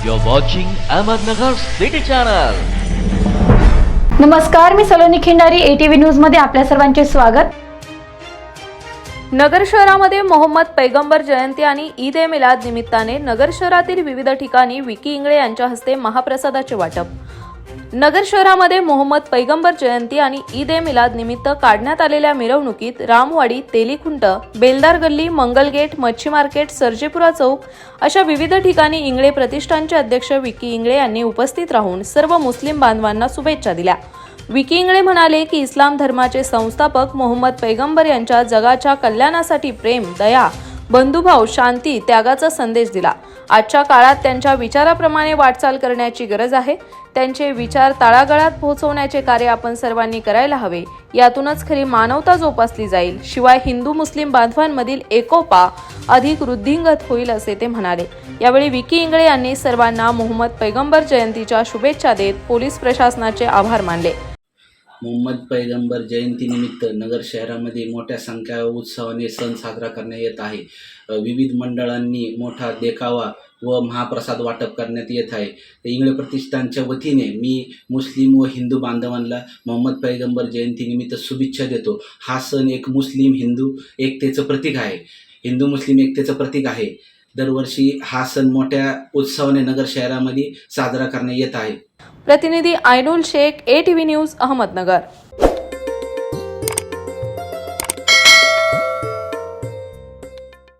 You're watching Ahmednagar City Channel. नमस्कार मी Saloni Khindari ATV न्यूजमध्ये आपल्या सर्वांचे स्वागत नगर शहरामध्ये मोहम्मद पैगंबर जयंती आणि ईद ए मिलाद निमित्ताने नगर शहरातील विविध ठिकाणी विकी इंगळे यांच्या हस्ते महाप्रसादाचे वाटप नगर शहरामध्ये मोहम्मद पैगंबर जयंती आणि ईद ए मिलाद निमित्त काढण्यात आलेल्या मिरवणुकीत रामवाडी तेलीखुंट बेलदार गल्ली मंगलगेट मच्छी मार्केट सर्जेपुरा चौक अशा विविध ठिकाणी इंगळे प्रतिष्ठानचे अध्यक्ष विकी इंगळे यांनी उपस्थित राहून सर्व मुस्लिम बांधवांना शुभेच्छा दिल्या. विकी इंगळे म्हणाले की इस्लाम धर्माचे संस्थापक मोहम्मद पैगंबर यांच्या जगाच्या कल्याणासाठी प्रेम दया बंधुभाव शांती त्यागाचा संदेश दिला. आजच्या काळात त्यांच्या विचाराप्रमाणे वाटचाल करण्याची गरज आहे. त्यांचे विचार तळागळात पोहोचवण्याचे कार्य आपण सर्वांनी करायला हवे. यातूनच खरी मानवता जोपासली जाईल. शिवाय हिंदू मुस्लिम बांधवांमधील एकोपा अधिक वृद्धिंगत होईल असे ते म्हणाले. यावेळी विकी इंगळे यांनी सर्वांना मोहम्मद पैगंबर जयंतीच्या शुभेच्छा देत पोलीस प्रशासनाचे आभार मानले. मोहम्मद पैगंबर जयंतीनिमित्त नगर शहरामध्ये मोठ्या संख्या उत्सवाने सण साजरा करण्यात येत आहे. विविध मंडळांनी मोठा देखावा व महाप्रसाद वाटप करण्यात येत आहे. इंगळे प्रतिष्ठानच्या वतीने मी मुस्लिम व हिंदू बांधवांना मोहम्मद पैगंबर जयंतीनिमित्त शुभेच्छा देतो. हा सण एक मुस्लिम हिंदू एकतेचं प्रतीक आहे. हिंदू मुस्लिम एकतेचं प्रतीक आहे. दरवर्षी हा सण मोठ्या उत्सवाने नगर शहरामध्ये साजरा करण्यात येत आहे. प्रतिनिधी Ainul Shaikh A T V news Ahmednagar.